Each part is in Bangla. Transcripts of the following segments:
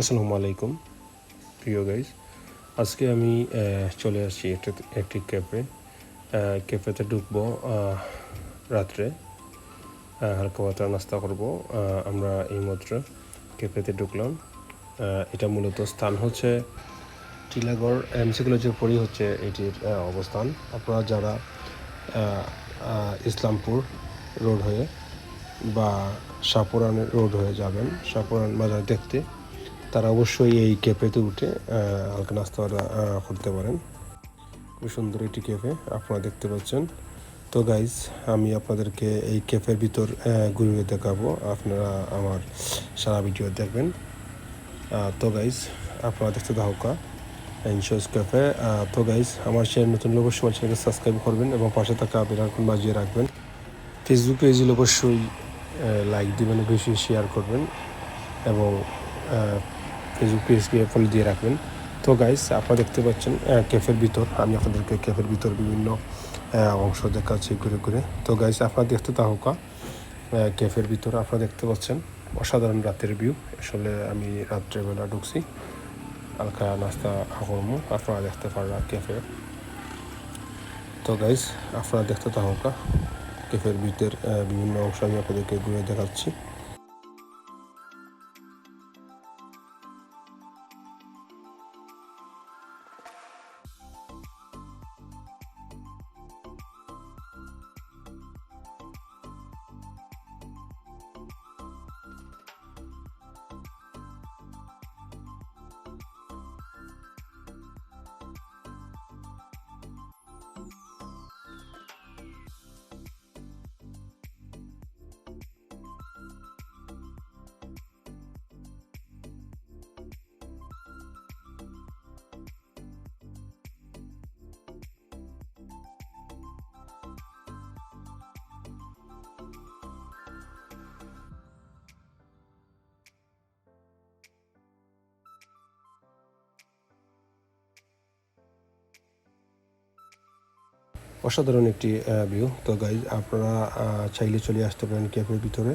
আসসালামু আলাইকুম, প্রিয় গাইজ আজকে আমি চলে আসছি একটা, একটি ক্যাফে ক্যাফেতে ঢুকবো রাত্রে। হালকা পাতলা নাস্তা করব। আমরা এইমাত্র ক্যাফেতে ঢুকলাম। এটা মূলত স্থান হচ্ছে টিলাগড় এমসি কলেজের পরই হচ্ছে এটির অবস্থান। আপনারা যারা ইসলামপুর রোড হয়ে বা সাপুরান রোড হয়ে যাবেন সাপুরান বাজার দেখতে তারা অবশ্যই এই ক্যাফেতে উঠে হালকা নাস্তা করতে পারেন। খুব সুন্দর একটি ক্যাফে আপনারা দেখতে পাচ্ছেন। তো গাইজ আমি আপনাদেরকে এই ক্যাফের ভিতর ঘুরিয়ে দেখাবো। আপনারা আমার সারা ভিডিও দেখবেন। তো গাইজ আপনারা দেখতে থাকা ইনশোস ক্যাফে তো গাইজ আমার চ্যানেল নতুন লোক আমার চ্যানেলকে সাবস্ক্রাইব করবেন এবং পাশে থাকা বেলাকন বাজিয়ে রাখবেন। ফেসবুক পেজে অবশ্যই লাইক দিবেন, বেশি শেয়ার করবেন এবং ফেসবুক পেজকে ফলো দিয়ে রাখবেন। তো গাইস আপনারা দেখতে পাচ্ছেন ক্যাফের ভিতর, আমি আপনাদেরকে ক্যাফের ভিতর বিভিন্ন অংশ দেখাচ্ছি ঘুরে ঘুরে। তো গাইস আপনারা দেখতে থাকুকা ক্যাফের ভিতর আপনারা দেখতে পাচ্ছেন, অসাধারণ রাতের ভিউ আসলে আমি রাত্রেবেলা ঢুকছি, হালকা নাস্তা করব, আপনারা দেখতে পারবেন ক্যাফে তো গাইস আপনারা দেখতে থাকুকা ক্যাফের ভিতর বিভিন্ন অংশ আমি আপনাদেরকে ঘুরে দেখাচ্ছি। অসাধারণ একটি ভিউ তো গাইজ আপনারা চাইলে চলে আসতে পারেন ক্যাফের ভিতরে।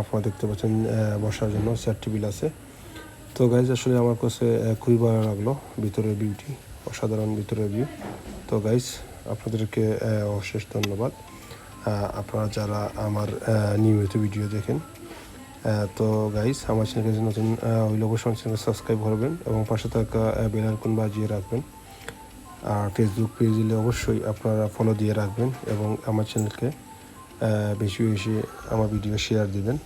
আপনারা দেখতে পাচ্ছেন বসার জন্য চেয়ার টেবিল আছে। তো গাইজ আসলে আমার কাছে খুবই ভালো লাগল ভিতরের বিউটি অসাধারণ ভিতরের ভিউ তো গাইজ আপনাদেরকে অশেষ ধন্যবাদ। আপনারা যারা আমার নিয়মিত ভিডিও দেখেন তো গাইজ আমার চ্যানেলকে নতুন হইলে অবশ্যই চ্যানেলকে সাবস্ক্রাইব করবেন এবং পাশে থাকা বেল আইকন বাজিয়ে রাখবেন। আর ফেসবুক পেজে অবশ্যই আপনারা ফলো দিয়ে রাখবেন এবং আমার চ্যানেলকে বেশি বেশি আমার ভিডিও শেয়ার দিবেন।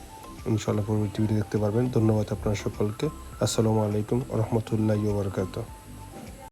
ইনশাল্লাহ পরবর্তী ভিডিও দেখতে পারবেন। ধন্যবাদ আপনার সকলকে। আসসালামু আলাইকুম রহমতুল্লাহ বারকাত